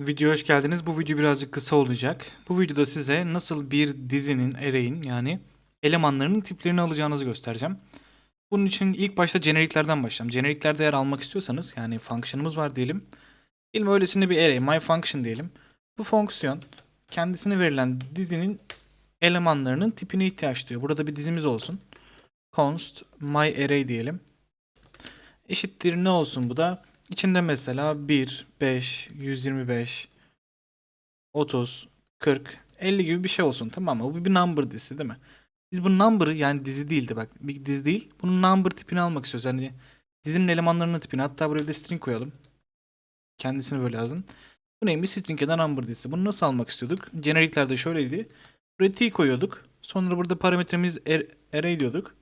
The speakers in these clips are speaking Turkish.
Videoya hoş geldiniz. Bu video birazcık kısa olacak. Bu videoda size nasıl bir dizinin, array'in yani elemanlarının tiplerini alacağınızı göstereceğim. Bunun için ilk başta jeneriklerden başlayalım. Jeneriklerde eğer almak istiyorsanız yani function'ımız var diyelim. Diyelim öylesine bir array, my function diyelim. Bu fonksiyon kendisine verilen dizinin elemanlarının tipine ihtiyaç duyuyor. Burada bir dizimiz olsun. const my array diyelim. Eşittir ne olsun bu da? İçinde mesela 1, 5, 125, 30, 40, 50 gibi bir şey olsun tamam mı? Bu bir number dizisi değil mi? Biz bu number'ı yani dizi değildi bak bir dizi değil. Bunun number tipini almak istiyoruz. Yani dizinin elemanlarının tipini hatta buraya bir de string koyalım. Kendisini böyle yazın. Bu neymiş? String ya da number dizisi. Bunu nasıl almak istiyorduk? Generiklerde şöyleydi. Buraya t koyuyorduk. Sonra burada parametremiz ar- array diyorduk.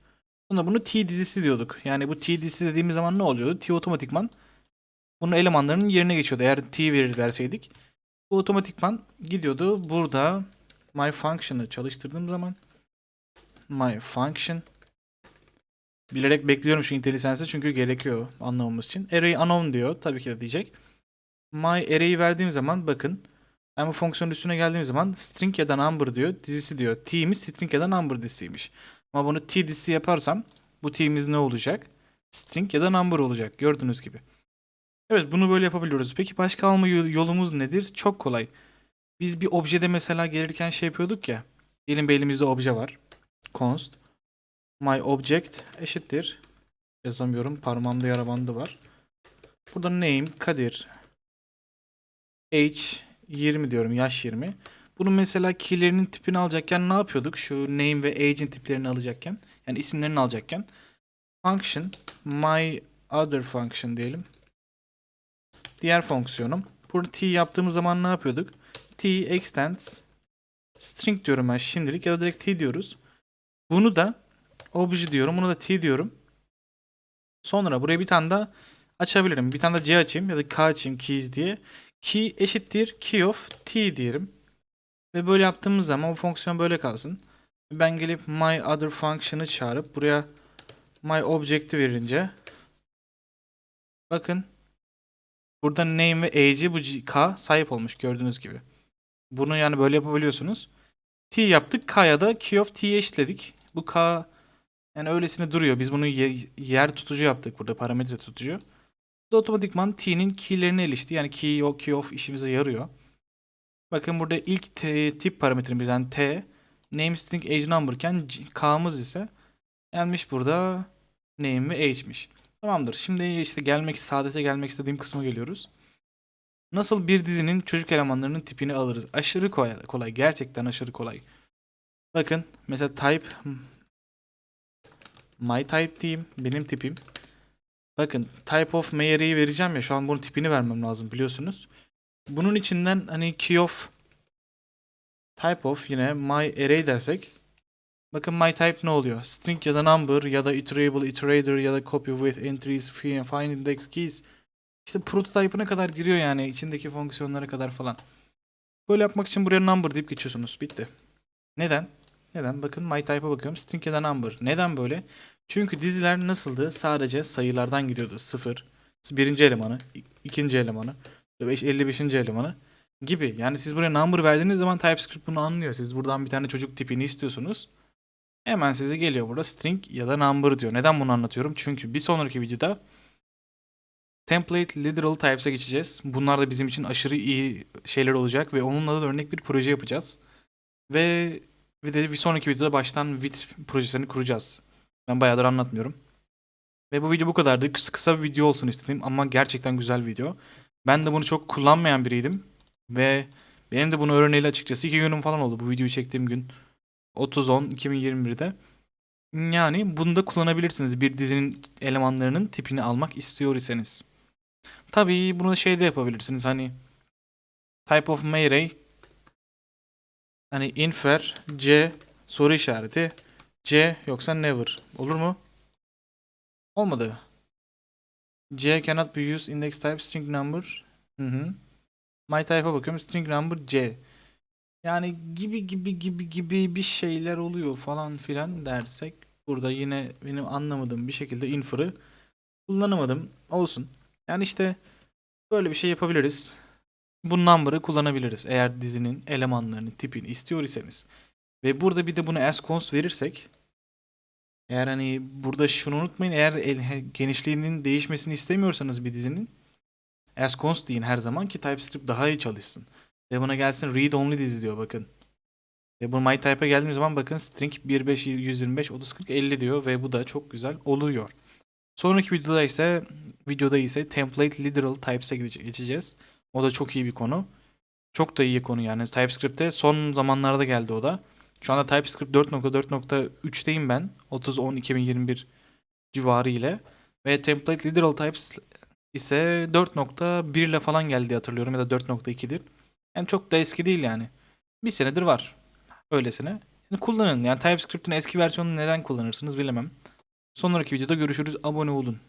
Sonra bunu t dizisi diyorduk. Yani bu t dizisi dediğimiz zaman ne oluyordu? T otomatikman bunun elemanlarının yerine geçiyordu. Eğer t verir verseydik. Bu otomatikman gidiyordu. Burada my function'ı çalıştırdığım zaman my function bilerek bekliyorum şu IntelliSense'i çünkü gerekiyor anlamamız için. Array unknown diyor. Tabii ki de diyecek. My array'i verdiğim zaman bakın ben bu fonksiyonun üstüne geldiğim zaman string ya da number diyor. Dizisi diyor. T'imiz string ya da number dizisiymiş. Ama bunu t dizisi yaparsam bu t'imiz ne olacak? String ya da number olacak. Gördüğünüz gibi. Evet bunu böyle yapabiliyoruz. Peki başka alma yol- yolumuz nedir? Çok kolay. Biz bir objede mesela gelirken şey yapıyorduk ya. Diyelim bir elimizde obje var. Const. My object eşittir. Yazamıyorum. Parmağımda yara bandı var. Burada name Kadir. Age 20 diyorum. Yaş 20. Bunun mesela key'lerinin tipini alacakken ne yapıyorduk? Şu name ve age'in tiplerini alacakken. Yani isimlerini alacakken. Function my other function diyelim diğer fonksiyonum. Burada t yaptığımız zaman ne yapıyorduk? t extends string diyorum ben şimdilik ya da direkt t diyoruz. Bunu da obj diyorum. Bunu da t diyorum. Sonra buraya bir tane daha açabilirim. Bir tane de c açayım ya da k açayım keys diye. Key eşittir key of t diyelim. Ve böyle yaptığımız zaman bu fonksiyon böyle kalsın. Ben gelip my other function'ı çağırıp buraya my object'i verince bakın Burada name ve age'i bu K sahip olmuş gördüğünüz gibi. Bunu yani böyle yapabiliyorsunuz. T yaptık. K'ya da key of t'yi eşitledik. Bu K yani öylesine duruyor. Biz bunu ye- yer tutucu yaptık burada. Parametre tutucu. Bu da otomatikman t'nin key'lerine ilişti. Yani key o key of işimize yarıyor. Bakın burada ilk t- tip parametremiz yani t name string age number iken k'mız ise gelmiş burada name ve age'miş. Tamamdır. Şimdi işte gelmek, saadete gelmek istediğim kısma geliyoruz. Nasıl bir dizinin çocuk elemanlarının tipini alırız? Aşırı kolay, kolay. Gerçekten aşırı kolay. Bakın mesela type my type diyeyim. Benim tipim. Bakın type of my array'i vereceğim ya. Şu an bunun tipini vermem lazım biliyorsunuz. Bunun içinden hani key of type of yine my array dersek Bakın my type ne oluyor? String ya da number ya da iterable, iterator ya da copy with entries, fi- find index keys. İşte prototype'ına kadar giriyor yani içindeki fonksiyonlara kadar falan. Böyle yapmak için buraya number deyip geçiyorsunuz. Bitti. Neden? Neden? Bakın my type'a bakıyorum. String ya da number. Neden böyle? Çünkü diziler nasıldı? Sadece sayılardan gidiyordu. 0, birinci elemanı, ikinci elemanı, 5, 55. elemanı gibi. Yani siz buraya number verdiğiniz zaman TypeScript bunu anlıyor. Siz buradan bir tane çocuk tipini istiyorsunuz. Hemen size geliyor burada string ya da number diyor. Neden bunu anlatıyorum? Çünkü bir sonraki videoda template literal types'e geçeceğiz. Bunlar da bizim için aşırı iyi şeyler olacak ve onunla da örnek bir proje yapacağız. Ve bir de bir sonraki videoda baştan with projesini kuracağız. Ben bayağıdır anlatmıyorum. Ve bu video bu kadardı. Kısa, kısa bir video olsun istedim ama gerçekten güzel video. Ben de bunu çok kullanmayan biriydim. Ve benim de bunu öğreneli açıkçası iki günüm falan oldu bu videoyu çektiğim gün. 30-10-2021'de. Yani bunu da kullanabilirsiniz bir dizinin elemanlarının tipini almak istiyor iseniz. Tabii bunu şey de yapabilirsiniz hani type of array hani infer c soru işareti c yoksa never olur mu? Olmadı. C cannot be used index type string number. Hı hı. My type'a bakıyorum string number c. Yani gibi gibi gibi gibi bir şeyler oluyor falan filan dersek burada yine benim anlamadığım bir şekilde infer'ı kullanamadım. Olsun. Yani işte böyle bir şey yapabiliriz. bu number'ı kullanabiliriz. Eğer dizinin elemanlarının tipini istiyor iseniz. Ve burada bir de bunu as const verirsek eğer hani burada şunu unutmayın eğer genişliğinin değişmesini istemiyorsanız bir dizinin as const deyin her zaman ki TypeScript daha iyi çalışsın. Ve buna gelsin read only dizi diyor bakın. Ve bu my type'a geldiğimiz zaman bakın string 15 125 30 40 50 diyor ve bu da çok güzel oluyor. Sonraki videoda ise videoda ise template literal types'e geçeceğiz. O da çok iyi bir konu. Çok da iyi konu yani. TypeScript'te son zamanlarda geldi o da. Şu anda TypeScript 4.4.3'teyim ben. 30.10.2021 civarı ile. Ve template literal types ise 4.1 ile falan geldi hatırlıyorum ya da 4.2'dir. Yani çok da eski değil yani. Bir senedir var. Öylesine. Yani kullanın. Yani TypeScript'in eski versiyonunu neden kullanırsınız bilemem. Sonraki videoda görüşürüz. Abone olun.